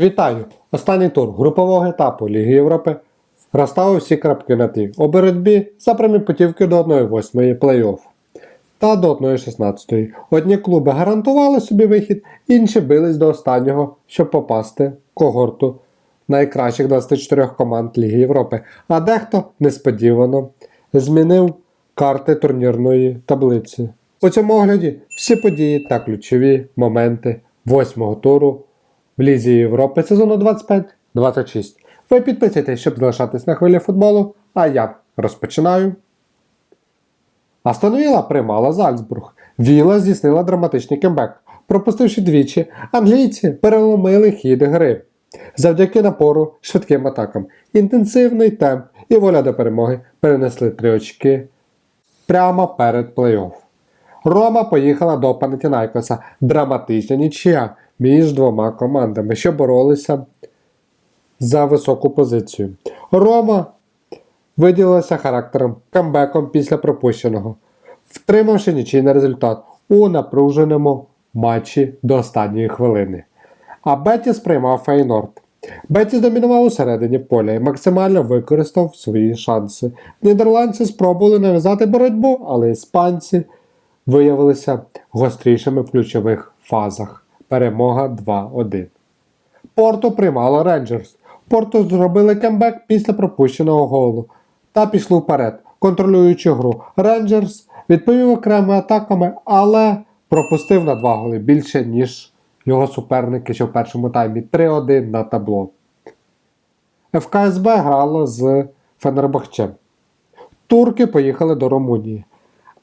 Вітаю! Останній тур групового етапу Ліги Європи розставив всі крапки на ті у боротьбі за прямі путівки до 1-8 плей-офф та до 1-16. Одні клуби гарантували собі вихід, інші бились до останнього, щоб попасти в когорту найкращих 24 команд Ліги Європи, а дехто несподівано змінив карти турнірної таблиці. У цьому огляді всі події та ключові моменти восьмого туру в Лізі Європи сезону 25-26. Ви підписуйтесь, щоб залишатись на хвилі футболу, а я розпочинаю. Астон приймала Зальцбург. Віла здійснила драматичний кембек. Пропустивши двічі, англійці переломили хід гри. Завдяки напору, швидким атакам, інтенсивний темп і воля до перемоги перенесли три очки прямо перед плей-офф. Рома поїхала до Панатінайкоса. Драматична нічия між двома командами, що боролися за високу позицію. Рома виділилася характером, камбеком після пропущеного, втримавши нічийний результат у напруженому матчі до останньої хвилини. А Бетіс приймав Фейнорд. Бетіс домінував у середині поля і максимально використав свої шанси. Нідерландці спробували нав'язати боротьбу, але іспанці виявилися гострішими в ключових фазах. Перемога 2-1. Порту приймало Рейнджерс. Порту зробили кембек після пропущеного голу та пішли вперед, контролюючи гру. Рейнджерс відповів окремими атаками, але пропустив на два голи більше, ніж його суперники, що в першому таймі 3-1 на табло. ФКСБ грало з Фенербахчем. Турки поїхали до Румунії.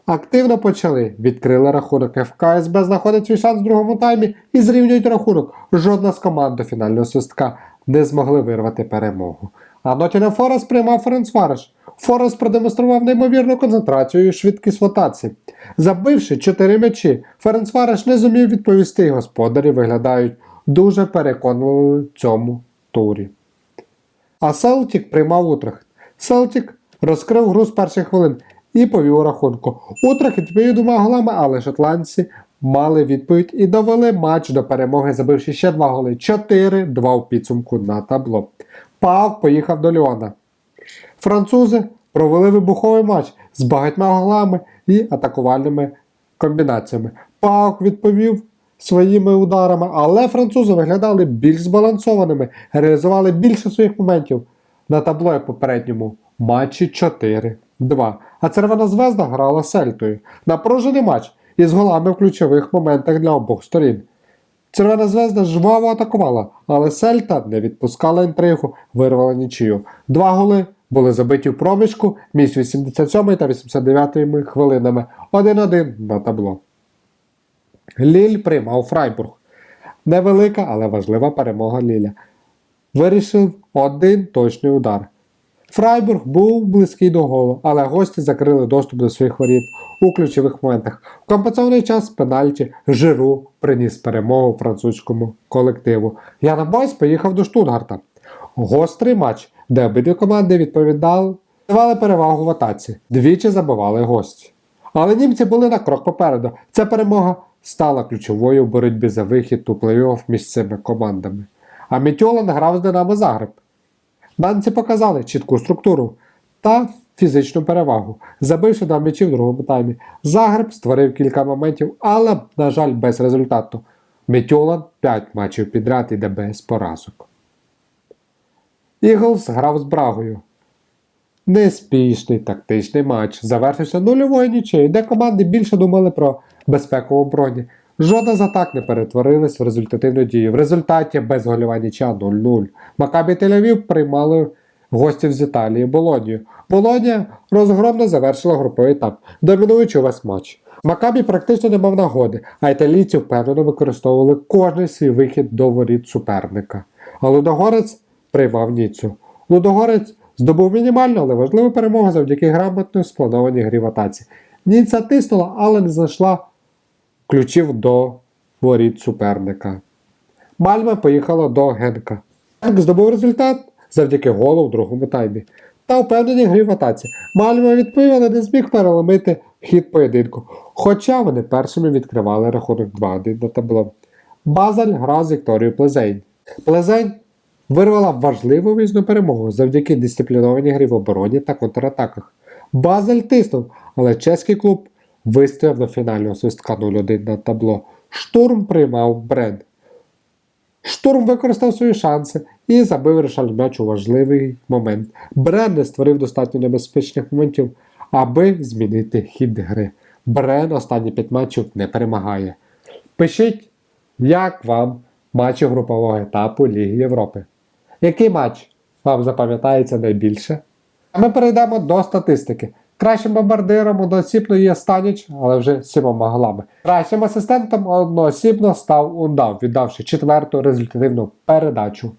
Активно почали, відкрили рахунок. ФКСБ знаходить свій шанс в другому таймі і зрівнюють рахунок. Жодна з команд до фінального свистка не змогли вирвати перемогу. А Нотінг Форест приймав Ференцвареш. Форест продемонстрував неймовірну концентрацію і швидкість в атаці. Забивши 4 м'ячі, Ференцвареш не зумів відповісти, і господарі виглядають дуже переконливо в цьому турі. А Селтік приймав Утрехт. Селтік розкрив гру з перших хвилин і повів у рахунку. Утрехт відповів двома голами, але шотландці мали відповідь і довели матч до перемоги, забивши ще два голи. 4-2 в підсумку на табло. Паук поїхав до Ліона. Французи провели вибуховий матч з багатьма голами і атакувальними комбінаціями. Паук відповів своїми ударами, але французи виглядали більш збалансованими, реалізували більше своїх моментів на табло і попередньому матчі 4-2. А Червона Звезда грала Сельтою. Напружений матч із голами в ключових моментах для обох сторін. Червона звезда жваво атакувала, але Сельта не відпускала інтригу, вирвала нічию. Два голи були забиті в проміжку між 87 та 89 хвилинами 1-1 на табло. Ліль приймав Фрайбург. Невелика, але важлива перемога Ліля. Вирішив один точний удар. Фрайбург був близький до голу, але гості закрили доступ до своїх воріт у ключових моментах. В компенсований час пенальті Жиру приніс перемогу французькому колективу. Яна Бойс поїхав до Штутгарта. Гострий матч, де обидві команди відповідали, давали перевагу в атаці. Двічі забивали гості. Але німці були на крок попереду. Ця перемога стала ключовою в боротьбі за вихід у плей-офф між цими командами. А Мітьолан грав з Динамо Загреб. Данці показали чітку структуру та фізичну перевагу, забивши два м'ячі в другому таймі. Загреб створив кілька моментів, але, на жаль, без результату. Мітьолан 5 матчів підряд іде без поразок. Іглс грав з Брагою. Неспішний тактичний матч завершився нульовою нічею, де команди більше думали про безпекову броні. Жодна з атак не перетворилась в результативну дію. В результаті без гольова ніча 0-0. Макабі Тель-Авів приймали гостів з Італії Болонію. Болонія розгромно завершила груповий етап, домінуючи увесь матч. Макабі практично не мав нагоди, а італійці впевнено використовували кожний свій вихід до воріт суперника. А Лудогорець приймав Ніцю. Лудогорець здобув мінімальну, але важливу перемогу завдяки грамотно спланованій грі в атаці. Ніця тиснула, але не знайшла ключів до воріт суперника. Мальма поїхала до Генка. Генк здобув результат завдяки голу в другому таймі. Та впевнені грі в атаці. Мальма відповів, але не зміг переломити хід поєдинку. Хоча вони першими відкривали рахунок 2-1 на табло. Базель грав з Вікторією Плезейн. Плезень вирвала важливу візну перемогу завдяки дисциплінованій грі в обороні та контратаках. Базель тиснув, але чеський клуб вистояв до фінального свистка 0-1 на табло. Штурм приймав бренд. Штурм використав свої шанси і забив Ришаль м'яч у важливий момент. Брен не створив достатньо небезпечних моментів, аби змінити хід гри. Брен останні 5 матчів не перемагає. Пишіть, як вам матчі групового етапу Ліги Європи. Який матч вам запам'ятається найбільше? А ми перейдемо до статистики. Кращим бомбардиром одноосібно є Станіч, але вже сімома голами. Кращим асистентом одноосібно став Ундав, віддавши четверту результативну передачу.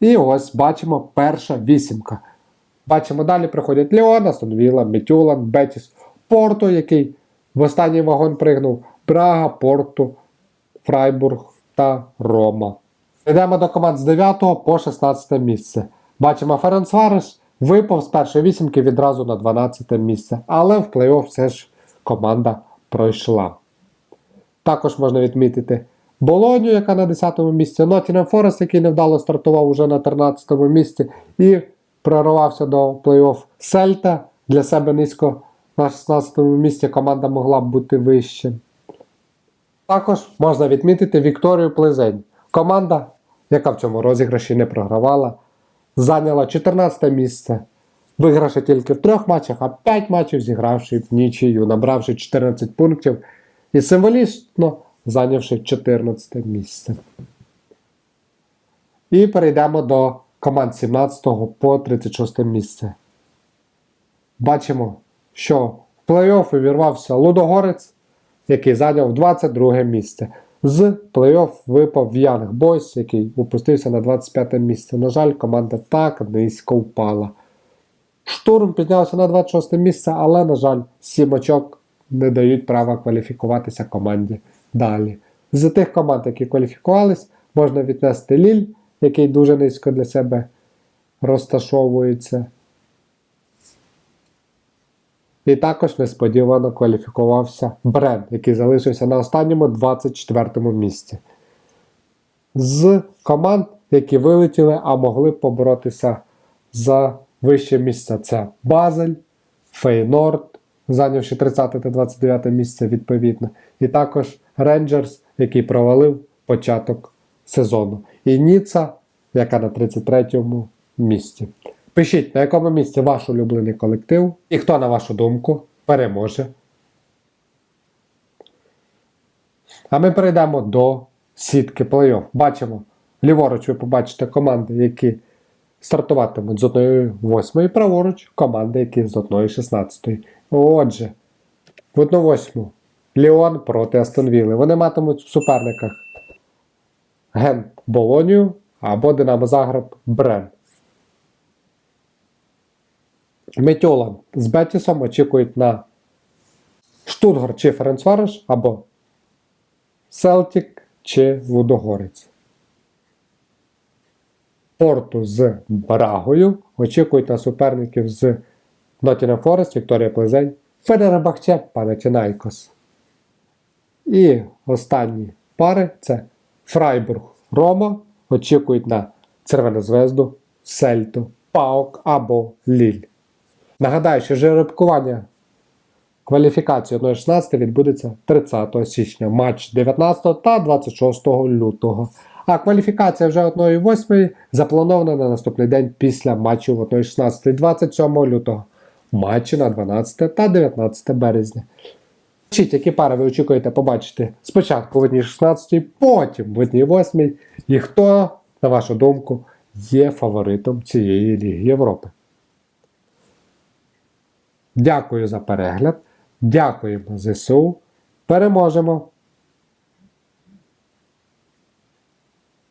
І ось бачимо перша вісімка. Бачимо, далі приходять Леон, Астон Вілла, Мітюлан, Бетіс, Порту, який в останній вагон пригнув, Брага, Порту, Фрайбург та Рома. Йдемо до команд з 9 по 16 місце. Бачимо, Ференцвареш випав з першої вісімки відразу на 12 місце, але в плей-офф все ж команда пройшла. Також можна відмітити Болоню, яка на 10-му місці, Ноттінем Форест, який невдало стартував уже на 13-му місці і прорвався до плей-офф Сельта. Для себе низько на 16-му місці команда могла б бути вище. Також можна відмітити Вікторію Плезень. Команда, яка в цьому розіграші не програвала, зайняла 14 місце. Вигравши тільки в трьох матчах, а 5 матчів зігравши в нічию, набравши 14 пунктів і символічно зайнявши 14 місце. І перейдемо до команд 17 по 36 місце. Бачимо, що в плей-офф увірвався Лудогорець, який зайняв 22 місце. З плей-офф випав Янг Бойс, який опустився на 25 місце. На жаль, команда так низько впала. Штурм піднявся на 26 місце, але, на жаль, 7 очок не дають права кваліфікуватися команді далі. З тих команд, які кваліфікувались, можна віднести Ліль, який дуже низько для себе розташовується. І також несподівано кваліфікувався Брен, який залишився на останньому 24 му місці. З команд, які вилетіли, а могли поборотися за вище місце, це Базель, Фейнорд, зайнявши 30 та 29 місце відповідно. І також Рейнджерс, який провалив початок сезону. І Ніца, яка на 33-му місці. Пишіть, на якому місці ваш улюблений колектив і хто, на вашу думку, переможе. А ми перейдемо до сітки плей-офф. Бачимо, ліворуч ви побачите команди, які стартуватимуть з 1-8 праворуч команди, які з 1-16. Отже, в 1-8 Ліон проти Астон Вілли. Вони матимуть в суперниках Гент Болонію або Динамо Загреб Брен. Метьолан з Бетісом очікують на Штутгар чи Ференцвареш або Селтік чи Лудогорець. Порту з Брагою очікують на суперників з Nottingham Forest, Вікторія Плезень, Федерабахче, Панатінайкос. І останні пари це Фрайбург Рома. Очікують на Червону Звезду, Сельту, Паук або Ліль. Нагадаю, що жеребкування кваліфікації 1.16 відбудеться 30 січня, матч 19 та 26 лютого. А кваліфікація вже 1.8 запланована на наступний день після матчу в 1.16 27 лютого. Матчі на 12 та 19 березня. Пишіть, які пари ви очікуєте побачити спочатку в одній 16, потім в одній 8 і хто, на вашу думку, є фаворитом цієї Ліги Європи. Дякую за перегляд. Дякуємо ЗСУ. Переможемо!